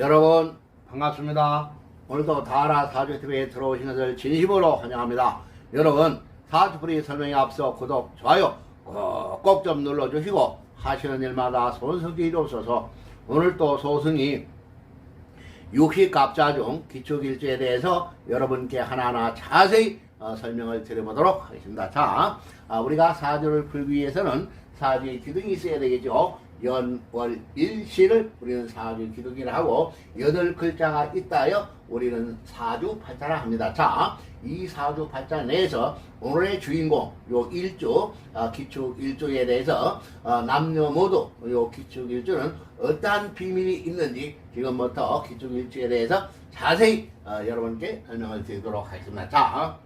여러분 반갑습니다. 오늘도 다라 사주TV에 들어오신 것을 진심으로 환영합니다. 여러분 사주풀이 설명에 앞서 구독, 좋아요 꼭 좀 눌러주시고 하시는 일마다 손석이 이루어서 오늘 또 소승이 육식갑자 중 기초길주에 대해서 여러분께 하나하나 자세히 어, 설명을 드려보도록 하겠습니다. 자, 아, 우리가 사주를 풀기 위해서는 사주의 기둥이 있어야 되겠죠. 연, 월, 일, 시를 우리는 사주 기둥이라 하고 여덟 글자가 있다여 우리는 사주 팔자라 합니다. 자, 이 사주 팔자 내에서 오늘의 주인공 요 일주 어, 기축 일주에 대해서 어, 남녀 모두 요 기축 일주는 어떠한 비밀이 있는지 지금부터 기축 일주에 대해서 자세히 어, 여러분께 설명을 드리도록 하겠습니다. 자,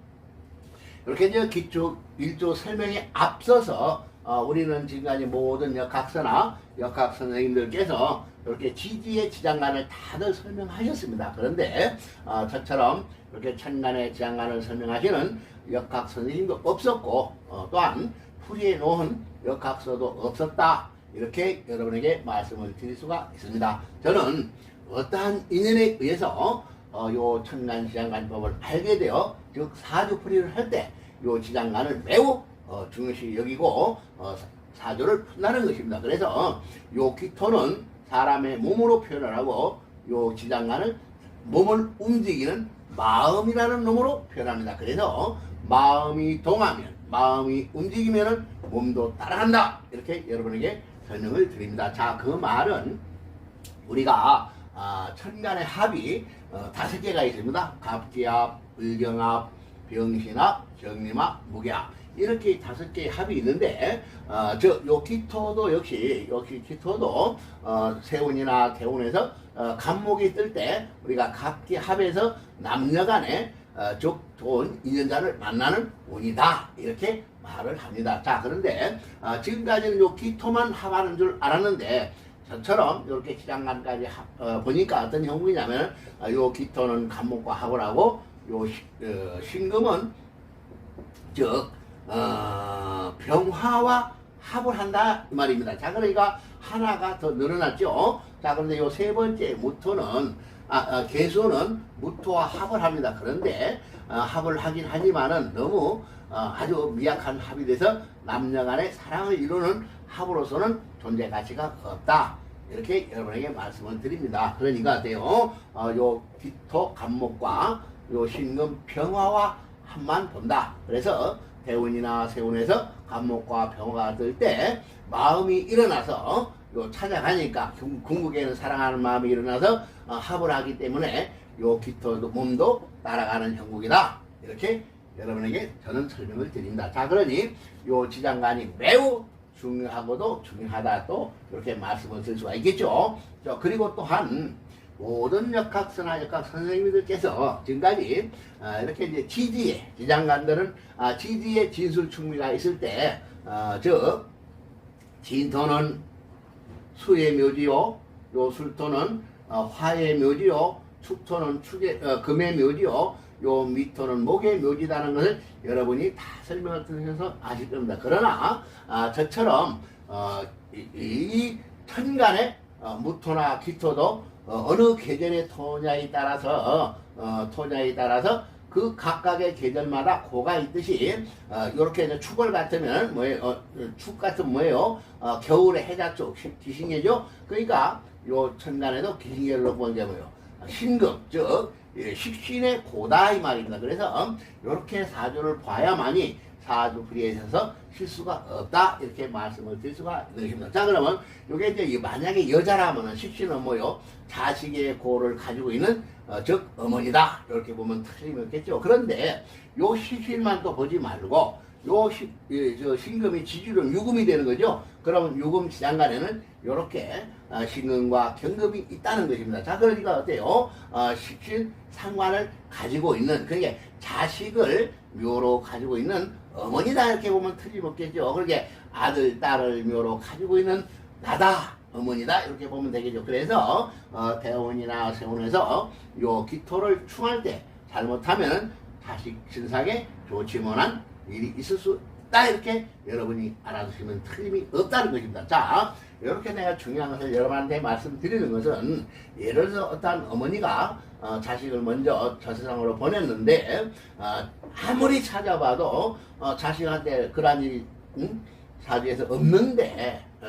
이렇게 이제 기축 일조 설명에 앞서서 어, 우리는 지금까지 모든 역학서나 역학 선생님들께서 이렇게 지지의 지장간을 다들 설명하셨습니다. 그런데 어, 저처럼 이렇게 천간의 지장간을 설명하시는 역학 선생님도 없었고 어, 또한 풀이해 놓은 역학서도 없었다. 이렇게 여러분에게 말씀을 드릴 수가 있습니다. 저는 어떠한 인연에 의해서 어, 요 천간 지장간법을 알게 되어 즉 사주풀이를 할 때 요 지장간을 매우 어, 중요시 여기고 어, 사- 사주를 푼다는 것입니다. 그래서 요 기토는 사람의 몸으로 표현을 하고 요 지장간을 몸을 움직이는 마음이라는 놈으로 표현합니다. 그래서 마음이 동하면 마음이 움직이면은 몸도 따라간다. 이렇게 여러분에게 설명을 드립니다. 자, 그 말은 우리가 아, 천간의 합이 어, 다섯 개가 있습니다. 갑기합, 을경합, 병신합, 정림합, 무게합 이렇게 다섯 개의 합이 있는데 어, 저요 기토도 역시 역시 기토도 어, 세운이나 대운에서 어, 간목이 뜰 때 우리가 갑기합에서 남녀간에 어, 적 좋은 인연자를 만나는 운이다 이렇게 말을 합니다. 자 그런데 어, 지금까지는 요 기토만 합하는 줄 알았는데 저처럼 이렇게 시장간까지 하- 어, 보니까 어떤 형국이냐면 어, 요 기토는 간목과 합을 하고 요 시- 어, 신금은 즉 어, 병화와 합을 한다 이 말입니다. 자 그러니까 하나가 더 늘어났죠. 자 그런데 요 세 번째 무토는 아, 아, 개수는 무토와 합을 합니다. 그런데 어, 합을 하긴 하지만은 너무 어, 아주 미약한 합이 돼서 남녀간의 사랑을 이루는 합으로서는 존재 가치가 없다. 이렇게 여러분에게 말씀을 드립니다. 그러니까 어때요? 어, 요 기토 간목과 요 신금 병화와 합만 본다. 그래서 대운이나 세운에서 간목과 병화가 들 때 마음이 일어나서 요 찾아가니까 궁- 궁극에는 사랑하는 마음이 일어나서 어, 합을 하기 때문에 요 기토도 몸도 따라가는 형국이다. 이렇게 여러분에게 저는 설명을 드립니다. 자, 그러니 요 지장간이 매우 중요하고도 중요하다 또 이렇게 말씀을 드릴 수가 있겠죠. 자, 그리고 또한 모든 역학서나 역학 선생님들께서 지금까지 아, 이렇게 이제 지지의 지장간들은 아, 지지의 진술 충미가 있을 때, 어, 즉 진토는 수의 묘지요, 요 술토는 어, 화의 묘지요, 축토는 축의 어, 금의 묘지요, 요 미토는 목의 묘지다는 것을 여러분이 다 설명을 들으셔서 아실 겁니다. 그러나 아, 저처럼 어, 이, 이 천간의 어, 무토나 기토도 어, 어느 계절의 토냐에 따라서 어, 토냐에 따라서 그 각각의 계절마다 고가 있듯이 어, 이렇게 이제 축월 같으면 뭐예요? 어, 축 같은 뭐예요? 어, 겨울에 해자 쪽 시- 기신계죠. 그러니까 요 천간에도 게 뭐예요? 신금 즉 예, 식신의 고다 이 말입니다. 그래서 이렇게 사주를 봐야만이 사주풀이에 있어서 실수가 없다 이렇게 말씀을 드릴 수가 있는 것입니다. 자 그러면 이게 이제 이 만약에 여자라면은 식신은 뭐요? 자식의 고를 가지고 있는 어, 즉 어머니다 이렇게 보면 틀림없겠죠. 그런데 요 식신만 또 보지 말고 요 시, 이, 저 신금이 지주령 유금이 되는 거죠. 그러면 유금 시장간에는 이렇게 어, 신금과 경금이 있다는 것입니다. 자, 그러니까 어때요? 어, 식신 상관을 가지고 있는 그게 자식을 묘로 가지고 있는 어머니다 이렇게 보면 틀림없겠죠. 그렇게 아들, 딸을 묘로 가지고 있는 나다 어머니다 이렇게 보면 되겠죠. 그래서 어, 대원이나 세원에서 요 기토를 충할 때 잘못하면 자식 신상에 좋지 못한 일이 있을 수 없다 이렇게 여러분이 알아두시면 틀림이 없다는 것입니다. 자 이렇게 내가 중요한 것을 여러분한테 말씀드리는 것은 예를 들어 어떤 어머니가 어, 자식을 먼저 저 세상으로 보냈는데 어, 아무리 찾아봐도 어, 자식한테 그러한 일이 응? 사주에서 없는데 어,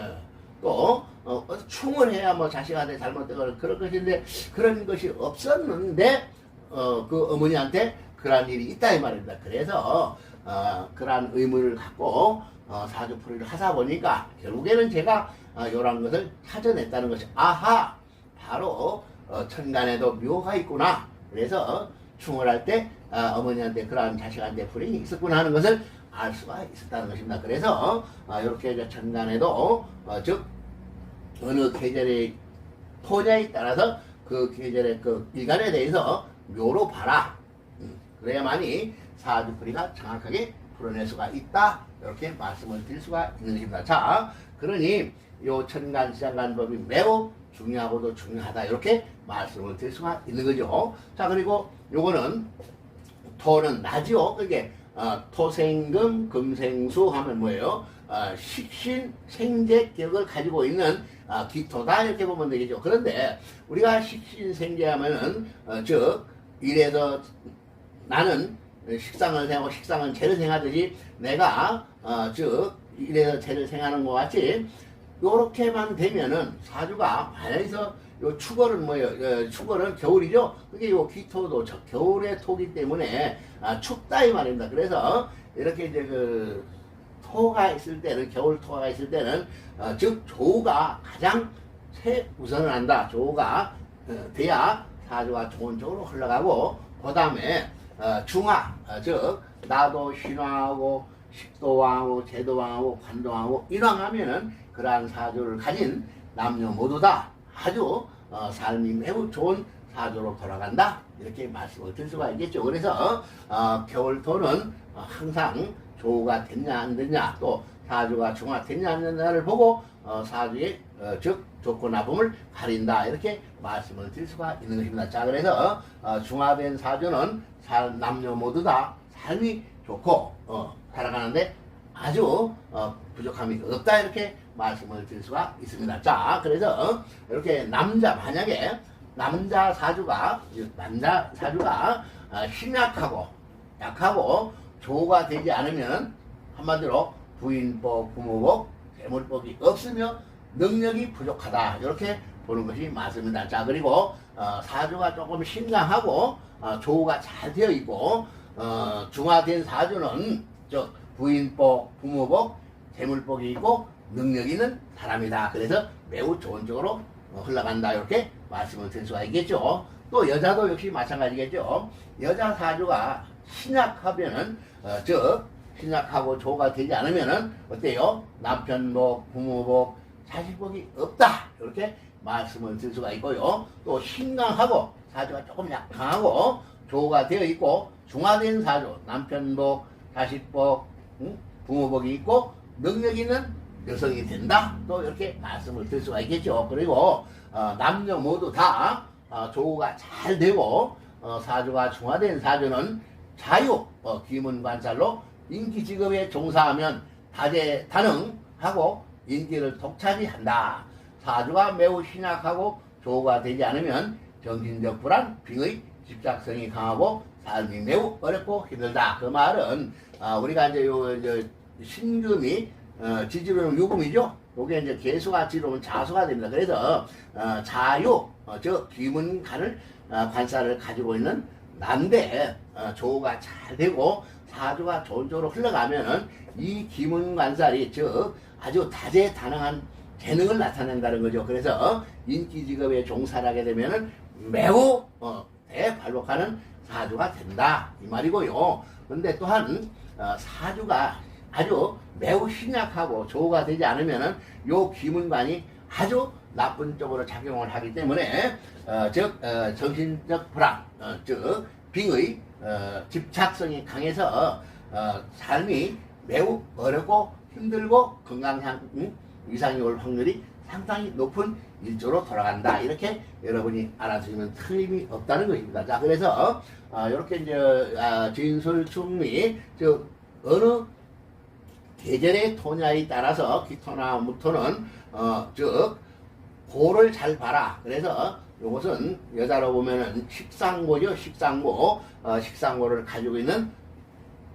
또 어, 어, 충을 해야 뭐 자식한테 잘못되거나 그럴 것인데 그런 것이 없었는데 어, 그 어머니한테 그러한 일이 있다 이 말입니다. 그래서 어, 그러한 의무를 갖고 어, 사주풀이를 하다 보니까 결국에는 제가 어, 이런 것을 찾아냈다는 것이 아하 바로 어, 천간에도 묘가 있구나. 그래서 충을 할때 어, 어머니한테 그러한 자식한테 불행이 있었구나 하는 것을 알 수가 있었다는 것입니다. 그래서 어, 이렇게 천간에도 어, 즉 어느 계절의 토냐에 따라서 그 계절의 그 일간에 대해서 묘로 봐라. 음, 그래야만이 사주풀이가 정확하게 풀어낼 수가 있다. 이렇게 말씀을 드릴 수가 있는 것입니다. 자, 그러니 요 천간 시장 간법이 매우 중요하고도 중요하다. 이렇게 말씀을 드릴 수가 있는 거죠. 자, 그리고 요거는 토는 나지요. 그게 어, 토생금 금생수 하면 뭐예요? 어, 식신 생재 격을 가지고 있는 어, 기토다 이렇게 보면 되겠죠. 그런데 우리가 식신 생재하면은 어, 즉 이래서 나는 식상을 생하고 식상은 죄를 생하듯이 내가 어, 즉 이래서 죄를 생하는 것 같이 요렇게만 되면은 사주가 만약에서 요 축월은 뭐예요? 어, 축월은 겨울이죠. 그게 요 기토도 저 겨울의 토기 때문에 아, 춥다 이 말입니다. 그래서 이렇게 이제 그 토가 있을 때는 겨울 토가 있을 때는 어, 즉 조우가 가장 최우선을 한다. 조우가 어, 돼야 사주가 좋은 쪽으로 흘러가고 그 다음에 어, 중화 어, 즉 나도 신화하고 식도왕하고 제도왕하고 관도왕하고 인왕하면은 그러한 사주를 가진 남녀 모두 다 아주 어, 삶이 매우 좋은 사주로 돌아간다 이렇게 말씀을 드릴 수가 있겠죠. 그래서 어, 겨울토는 어, 항상 조우가 됐냐 안 됐냐 또 사주가 중화됐냐 안 됐냐를 보고 어, 사주의 어, 즉 좋고 나쁨을 가린다 이렇게 말씀을 드릴 수가 있는 것입니다. 자 그래서 어, 중화된 사주는 살- 남녀 모두 다 삶이 좋고 어, 살아가는데 아주 어, 부족함이 없다 이렇게 말씀을 드릴 수가 있습니다. 자 그래서 이렇게 남자 만약에 남자 사주가 남자 사주가 어, 신약하고 약하고 조가 되지 않으면 한마디로 부인복, 부모복, 재물복이 없으며 능력이 부족하다 이렇게 보는 것이 맞습니다. 자 그리고 어, 사주가 조금 신강하고 어, 조가 잘 되어 있고 어, 중화된 사주는 즉 부인복, 부모복, 재물복이 있고 능력 있는 사람이다. 그래서 매우 좋은 쪽으로 어, 흘러간다 이렇게 말씀을 드릴 수가 있겠죠. 또 여자도 역시 마찬가지겠죠. 여자 사주가 신약하면은 어, 즉 신약하고 조가 되지 않으면은 어때요? 남편복, 부모복, 자식복이 없다 이렇게 말씀을 드릴 수가 있고요. 또 신강하고 사주가 조금 약하고 조가 되어 있고 중화된 사주 남편복, 자식복, 응? 부모복이 있고 능력 있는 여성이 된다. 또 이렇게 말씀을 드릴 수가 있겠죠. 그리고 어, 남녀 모두 다 어, 조가 잘 되고 어, 사주가 중화된 사주는 자유 어, 귀문관찰로 인기 직업에 종사하면 다재다능하고 인기를 독차지한다. 사주가 매우 신약하고 조가 되지 않으면 정신적 불안, 빙의, 집착성이 강하고 삶이 매우 어렵고 힘들다. 그 말은 아, 우리가 이제 요 저, 신금이 어, 지지로는 유금이죠. 요게 이제 개수가 지로는 자수가 됩니다. 그래서 어, 자유, 어, 저 귀문간을 어, 관사를 가지고 있는 난데 어, 조가 잘 되고 사주가 쪽으로 흘러가면은 이 기문관살이 즉 아주 다재다능한 재능을 나타낸다는 거죠. 그래서 인기 직업에 종사하게 되면은 매우 어, 대발록하는 사주가 된다 이 말이고요. 근데 또한 어, 사주가 아주 매우 신약하고 조가 되지 않으면은 요 기문관이 아주 나쁜 쪽으로 작용을 하기 때문에 어, 즉 어, 정신적 불안, 어, 즉 빙의 어, 집착성이 강해서 어, 삶이 매우 어렵고 힘들고 건강상 음, 이상이 올 확률이 상당히 높은 일조로 돌아간다. 이렇게 여러분이 알아두시면 틀림이 없다는 것입니다. 자, 그래서 어, 이렇게 이제 아, 진술충미 즉 어느 계절의 토냐에 따라서 기토나 무토는 어, 즉 고를 잘 봐라. 그래서 이것은 여자로 보면은 식상고죠. 식상고. 어, 식상고를 가지고 있는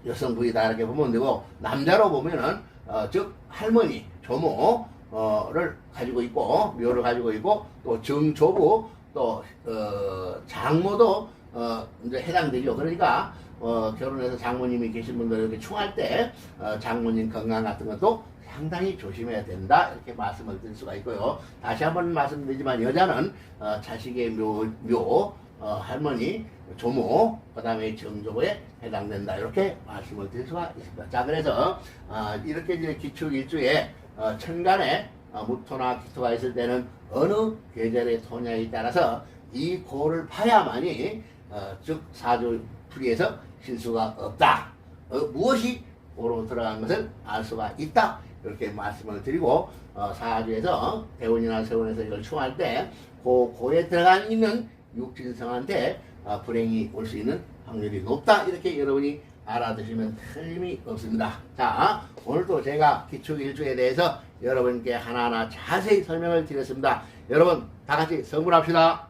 여성부이다 이렇게 보면 되고 남자로 보면은 어, 즉 할머니 조모 를 가지고 있고 묘를 가지고 있고 또 정조부 또 어, 장모도 어, 이제 해당되죠. 그러니까 어, 결혼해서 장모님이 계신 분들 이렇게 충할 때 어, 장모님 건강 같은 것도 상당히 조심해야 된다 이렇게 말씀을 드릴 수가 있고요. 다시 한번 말씀드리지만 여자는 어, 자식의 묘, 묘 어, 할머니, 조모, 그 다음에 정조에 해당된다 이렇게 말씀을 드릴 수가 있습니다. 자 그래서 어, 이렇게 이제 기축 일주에 어, 천간에 어, 무토나 기토가 있을 때는 어느 계절의 토냐에 따라서 이 고를 파야만이 어, 즉 사주 풀이에서 실수가 없다. 어, 무엇이 고로 들어간 것을 알 수가 있다. 이렇게 말씀을 드리고 어, 사주에서 대운이나 세운에서 이걸 충할 때 고, 고에 들어가 있는 육진성한테 어, 불행이 올 수 있는 확률이 높다. 이렇게 여러분이 알아두시면 틀림이 없습니다. 자, 오늘도 제가 기축일주에 대해서 여러분께 하나하나 자세히 설명을 드렸습니다. 여러분, 다 같이 성불합시다.